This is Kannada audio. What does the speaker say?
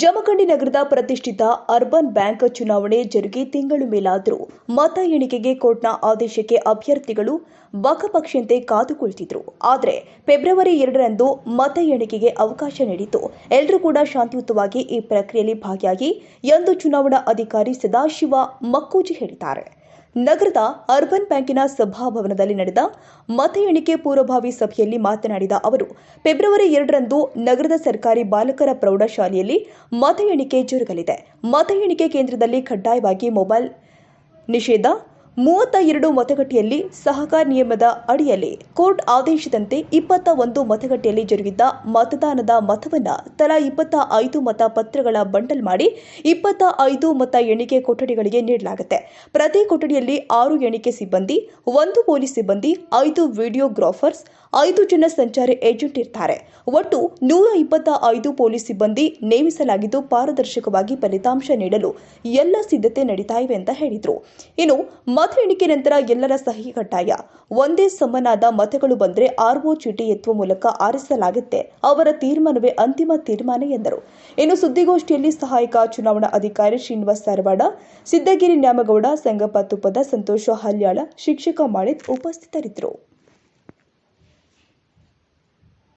ಜಮಖಂಡಿ ನಗರದ ಪ್ರತಿಷ್ಠಿತ ಅರ್ಬನ್ ಬ್ಯಾಂಕ್ ಚುನಾವಣೆ ಜರುಗಿ ತಿಂಗಳು ಮೇಲಾದರೂ ಮತ ಎಣಿಕೆಗೆ ಕೋರ್ಟ್ನ ಆದೇಶಕ್ಕೆ ಅಭ್ಯರ್ಥಿಗಳು ಬಕಪಕ್ಷಿಯಂತೆ ಕಾದು ಕುಳಿತಿದ್ರು ಆದರೆ ಫೆಬ್ರವರಿ ಎರಡರಂದು ಮತ ಎಣಿಕೆಗೆ ಅವಕಾಶ ನೀಡಿತು ಎಲ್ಲರೂ ಕೂಡ ಶಾಂತಿಯುತವಾಗಿ ಈ ಪ್ರಕ್ರಿಯೆಯಲ್ಲಿ ಭಾಗಿಯಾಗಿ, ಎಂದು ಚುನಾವಣಾ ಅಧಿಕಾರಿ ಸದಾಶಿವ ಮಕ್ಕೂಜಿ ಹೇಳಿದ್ದಾರೆ. ನಗರದ ಅರ್ಬನ್ ಬ್ಯಾಂಕಿನ ಸಭಾಭವನದಲ್ಲಿ ನಡೆದ ಮತ ಎಣಿಕೆ ಪೂರ್ವಭಾವಿ ಸಭೆಯಲ್ಲಿ ಮಾತನಾಡಿದ ಅವರು, ಫೆಬ್ರವರಿ ಎರಡರಂದು ನಗರದ ಸರ್ಕಾರಿ ಬಾಲಕರ ಪ್ರೌಢಶಾಲೆಯಲ್ಲಿ ಮತ ಎಣಿಕೆ ಜರುಗಲಿದೆ. ಮತ ಎಣಿಕೆ ಕೇಂದ್ರದಲ್ಲಿ ಕಡ್ಡಾಯವಾಗಿ ಮೊಬೈಲ್ ನಿಷೇಧ ಮೂವತ್ತ ಎರಡು ಮತಗಟ್ಟೆಯಲ್ಲಿ ಸಹಕಾರ ನಿಯಮದ ಅಡಿಯಲ್ಲಿ ಕೋರ್ಟ್ ಆದೇಶದಂತೆ ಇಪ್ಪತ್ತ ಒಂದು ಮತಗಟ್ಟೆಯಲ್ಲಿ ಜರುಗಿದ್ದ ಮತದಾನದ ಮತವನ್ನು ತಲಾ ಇಪ್ಪತ್ತ ಐದು ಮತ ಪತ್ರಗಳ ಬಂಡಲ್ ಮಾಡಿ ಇಪ್ಪತ್ತ ಐದು ಮತ ಎಣಿಕೆ ಕೊಠಡಿಗಳಿಗೆ ನೀಡಲಾಗುತ್ತೆ. ಪ್ರತಿ ಕೊಠಡಿಯಲ್ಲಿ ಆರು ಎಣಿಕೆ ಸಿಬ್ಬಂದಿ, ಒಂದು ಪೊಲೀಸ್ ಸಿಬ್ಬಂದಿ, ಐದು ವಿಡಿಯೋಗ್ರಾಫರ್ಸ್, ಐದು ಜನ ಸಂಚಾರಿ ಏಜೆಂಟ್ ಇರ್ತಾರೆ. ಒಟ್ಟು ನೂರ ಇಪ್ಪತ್ತ ಐದು ಪೊಲೀಸ್ ಸಿಬ್ಬಂದಿ ನೇಮಿಸಲಾಗಿದ್ದು ಪಾರದರ್ಶಕವಾಗಿ ಫಲಿತಾಂಶ ನೀಡಲು ಎಲ್ಲ ಸಿದ್ಧತೆ ನಡೀತಾ ಇವೆ ಅಂತ ಹೇಳಿದರು. ಇನ್ನು ಮತ ಎಣಿಕೆ ನಂತರ ಎಲ್ಲರ ಸಹಿ ಕಡ್ಡಾಯ. ಒಂದೇ ಸಮನಾದ ಮತಗಳು ಬಂದ್ರೆ ಆರ್ಒ ಚೀಟಿ ಎತ್ತುವ ಮೂಲಕ ಆರಿಸಲಾಗುತ್ತೆ. ಅವರ ತೀರ್ಮಾನವೇ ಅಂತಿಮ ತೀರ್ಮಾನ ಎಂದರು. ಇನ್ನು ಸುದ್ದಿಗೋಷ್ಠಿಯಲ್ಲಿ ಸಹಾಯಕ ಚುನಾವಣಾ ಅಧಿಕಾರಿ ಶ್ರೀನಿವಾಸ್ ಸಾರವಾಡ ಸಿದ್ದಗಿರಿ ನ್ಯಾಮಗೌಡ, ಸಂಗಪ್ಪ ತುಪ್ಪದ ಸಂತೋಷ ಹಲ್ಯಾಳ, ಶಿಕ್ಷಕ ಮಾಳಿತ್ ಉಪಸ್ಥಿತರಿದ್ದರು.